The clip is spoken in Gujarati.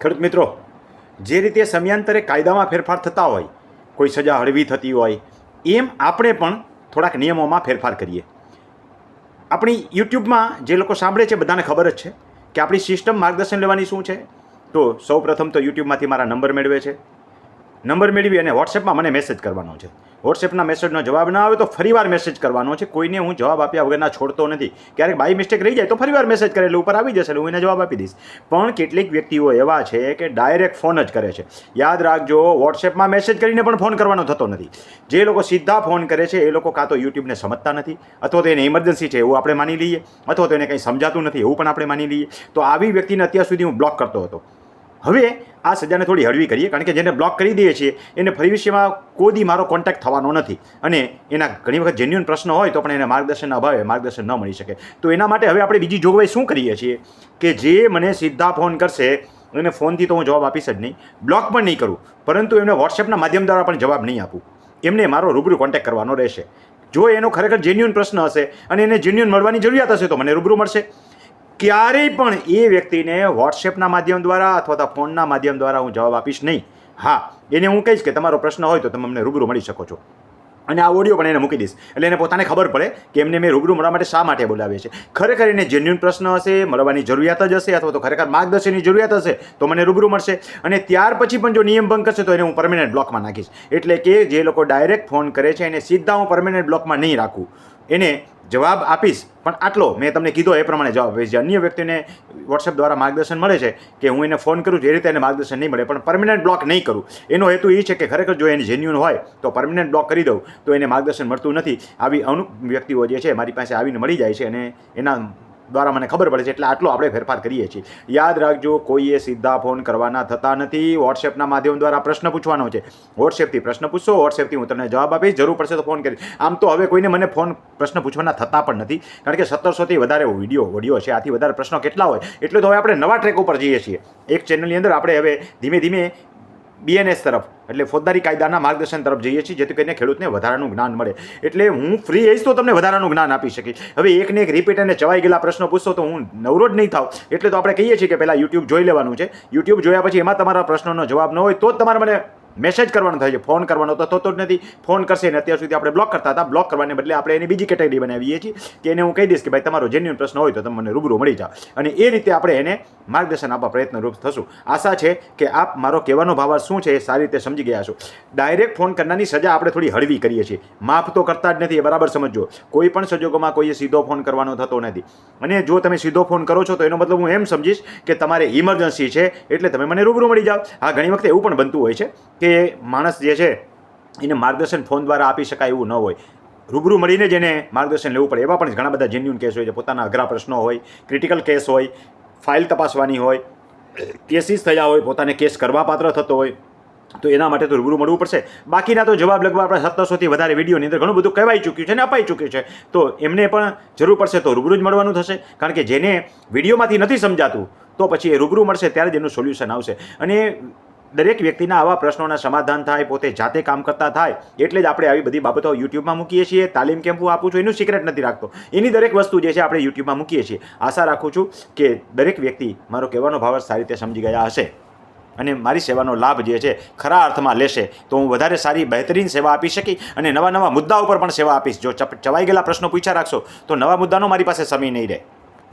ખેડૂત મિત્રો, જે રીતે સમયાંતરે કાયદામાં ફેરફાર થતા હોય, કોઈ સજા હળવી થતી હોય, એમ આપણે પણ થોડાક નિયમોમાં ફેરફાર કરીએ. આપણી યુટ્યુબમાં જે લોકો સાંભળે છે, બધાને ખબર જ છે કે આપણી સિસ્ટમ માર્ગદર્શન લેવાની શું છે. તો સૌ પ્રથમ તો યુટ્યુબમાંથી મારા નંબર મેળવે છે. નંબર મેળવી અને વોટ્સએપમાં મને મેસેજ કરવાનો છે. વોટ્સએપના મેસેજનો જવાબ ના આવે તો ફરીવાર મેસેજ કરવાનો છે. કોઈને હું જવાબ આપ્યા વગરના છોડતો નથી. ક્યારેક બાય મિસ્ટેક રહી જાય તો ફરીવાર મેસેજ કરે એટલે ઉપર આવી જશે એટલે હું એને જવાબ આપી દઈશ. પણ કેટલીક વ્યક્તિઓ એવા છે કે ડાયરેક્ટ ફોન જ કરે છે. યાદ રાખજો વોટ્સએપમાં મેસેજ કરીને પણ ફોન કરવાનો થતો નથી. જે લોકો સીધા ફોન કરે છે, એ લોકો કાં તો યુટ્યુબને સમજતા નથી, અથવા તો એને ઇમરજન્સી છે એવું આપણે માની લઈએ, અથવા તો એને કંઈ સમજાતું નથી એવું પણ આપણે માની લઈએ. તો આવી વ્યક્તિને અત્યાર સુધી હું બ્લોક કરતો હતો. હવે આ સજાને થોડી હળવી કરીએ, કારણ કે જેને બ્લોક કરી દઈએ છીએ, એને ભવિષ્યમાં કોદી મારો કોન્ટેક્ટ થવાનો નથી. અને એના ઘણી વખત જેન્યુન પ્રશ્ન હોય તો પણ એને માર્ગદર્શન અભાવે, માર્ગદર્શન ન મળી શકે. તો એના માટે હવે આપણે બીજી જોગવાઈ શું કરીએ છીએ? કે જે મને સીધા ફોન કરશે, એને ફોનથી તો હું જવાબ આપીશ જ નહીં. બ્લોક પણ નહીં કરું, પરંતુ એમને વોટ્સએપના માધ્યમ દ્વારા પણ જવાબ નહીં આપું. એમને મારો રૂબરૂ કોન્ટેક્ટ કરવાનો રહેશે. જો એનો ખરેખર જેન્યુન પ્રશ્ન હશે અને એને જેન્યુન મળવાની જરૂરિયાત હશે તો મને રૂબરૂ મળશે. ક્યારેય પણ એ વ્યક્તિને વોટ્સએપના માધ્યમ દ્વારા અથવા તો ફોનના માધ્યમ દ્વારા હું જવાબ આપીશ નહીં. હા, એને હું કહીશ કે તમારો પ્રશ્ન હોય તો તમે અમને રૂબરૂ મળી શકો છો. અને આ ઓડિયો પણ એને મૂકી દઈશ. એટલે એને પોતાને ખબર પડે કે એમને મેં રૂબરૂ મળવા માટે શા માટે બોલાવીએ છીએ. ખરેખર એને જેન્યુન પ્રશ્ન હશે, મળવાની જરૂરિયાત જ હશે અથવા તો ખરેખર માર્ગદર્શનની જરૂરિયાત હશે, તો મને રૂબરૂ મળશે. અને ત્યાર પછી પણ જો નિયમ ભંગ કરશે તો એને હું પરમેનન્ટ બ્લોકમાં નાખીશ. એટલે કે જે લોકો ડાયરેક્ટ ફોન કરે છે એને સીધા હું પરમેનન્ટ બ્લોકમાં નહીં રાખું. એને જવાબ આપીશ. પણ આટલો મેં તમને કીધો એ પ્રમાણે જવાબ આપીશ. જે અન્ય વ્યક્તિને વોટ્સએપ દ્વારા માર્ગદર્શન મળે છે કે હું એને ફોન કરું એ રીતે એને માર્ગદર્શન નહીં મળે. પણ પરમિનન્ટ બ્લોક નહીં કરું. એનો હેતુ એ છે કે ખરેખર જો એને જેન્યુઅન હોય, તો પરમનન્ટ બ્લોક કરી દઉં, તો એને માર્ગદર્શન મળતું નથી. આવી અમુક વ્યક્તિઓ જે છે, મારી પાસે આવીને મળી જાય છે અને એના દ્વારા મને ખબર પડે છે એટલે આટલો આપણે ફેરફાર કરીએ છીએ. યાદ રાખજો, કોઈએ સીધા ફોન કરવાના થતા નથી. વોટ્સએપના માધ્યમ દ્વારા પ્રશ્ન પૂછવાનો છે. વોટ્સએપથી પ્રશ્ન પૂછશો વોટ્સએપથી હું તમને જવાબ આપીશ. જરૂર પડશે તો ફોન કરીશ આમ તો હવે કોઈને મને ફોન પ્રશ્ન પૂછવાના થતા પણ નથી. કારણ કે સત્તરસોથી વધારે વીડિયો વડીયો છે. આથી વધારે પ્રશ્નો કેટલા હોય? એટલે તો હવે આપણે નવા ટ્રેક ઉપર જઈએ છીએ. એક ચેનલની અંદર આપણે હવે ધીમે ધીમે બીએનએસ તરફ, એટલે ફોજદારી કાયદાના માર્ગદર્શન તરફ જઈએ છીએ, જેથી કરીને ખેડૂતને વધારાનું જ્ઞાન મળે. એટલે હું ફ્રી હઈશ તો તમને વધારાનું જ્ઞાન આપી શકીશ. હવે એકને એક રિપીટ અને ચવાઈ ગયેલા પ્રશ્નો પૂછશો તો હું નવરો જ નહીં થાવ એટલે તો આપણે કહીએ છીએ કે પહેલાં યુટ્યુબ જોઈ લેવાનું છે. યુટ્યુબ જોયા પછી એમાં તમારા પ્રશ્નોનો જવાબ ન હોય તો જ તમારે મને મેસેજ કરવાનો થાય છે. ફોન કરવાનો તો થતો જ નથી. ફોન કરશે ને અત્યાર સુધી આપણે બ્લોક કરતા હતા. બ્લોક કરવાને બદલે આપણે એની બીજી કેટેગરી બનાવીએ છીએ. કે એને હું કહી દઈશ કે ભાઈ તમારો જેન્યુન પ્રશ્ન હોય તો તમે મને રૂબરૂ મળી જાઓ. અને એ રીતે આપણે એને માર્ગદર્શન આપવા પ્રયત્નરૂપ થશું. આશા છે કે આપ મારો કહેવાનો ભાવ શું છે એ સારી રીતે સમજી ગયા છો ડાયરેક્ટ ફોન કરનારની સજા આપણે થોડી હળવી કરીએ છીએ. માફ તો કરતા જ નથી, એ બરાબર સમજો કોઈ પણ સંજોગોમાં કોઈએ સીધો ફોન કરવાનો થતો નથી. અને જો તમે સીધો ફોન કરો છો તો એનો મતલબ હું એમ સમજીશ કે તમારે ઇમરજન્સી છે એટલે તમે મને રૂબરૂ મળી જાઓ. હા, ઘણી વખતે એવું પણ બનતું હોય છે કે માણસ જે છે એને માર્ગદર્શન ફોન દ્વારા આપી શકાય એવું ન હોય. રૂબરૂ મળીને જેને માર્ગદર્શન લેવું પડે. એવા પણ ઘણા બધા જેન્યુન કેસ હોય છે. પોતાના અઘરા પ્રશ્નો હોય ક્રિટિકલ કેસ હોય ફાઇલ તપાસવાની હોય, કેસીસ થયા હોય, પોતાને કેસ કરવા પાત્ર થતો હોય, તો એના માટે તો રૂબરૂ મળવું પડશે. બાકીના તો જવાબ લગભગ આપણે સત્તરસોથી વધારે વિડીયોની અંદર ઘણું બધું કહેવાઈ ચૂક્યું છે અને અપાઈ ચૂક્યું છે. તો એમને પણ જરૂર પડશે તો રૂબરૂ જ મળવાનું થશે, કારણ કે જેને વિડીયોમાંથી નથી સમજાતું, તો પછી એ રૂબરૂ મળશે, ત્યારે જ એનું સોલ્યુશન આવશે. અને દરેક વ્યક્તિના આવા પ્રશ્નોના સમાધાન થાય, પોતે જાતે કામ કરતા થાય, એટલે જ આપણે આવી બધી બાબતો યુટ્યુબમાં મૂકીએ છીએ, તાલીમ કેમ્પ આપું છું, એનું સિક્રેટ નથી રાખતો. એની દરેક વસ્તુ જે છે આપણે યુટ્યુબમાં મૂકીએ છીએ. આશા રાખું છું કે દરેક વ્યક્તિ મારો કહેવાનો ભાવ સારી રીતે સમજી ગયા હશે. અને મારી સેવાનો લાભ જે છે ખરા અર્થમાં લેશે. તો હું વધારે સારી, બહેતરીન સેવા આપી શકી અને નવા નવા મુદ્દા ઉપર પણ સેવા આપીશ. જો ચવાઈ ગયેલા પ્રશ્નો પૂછ્યા રાખશો, તો નવા મુદ્દાનો મારી પાસે સમય નહીં રહે.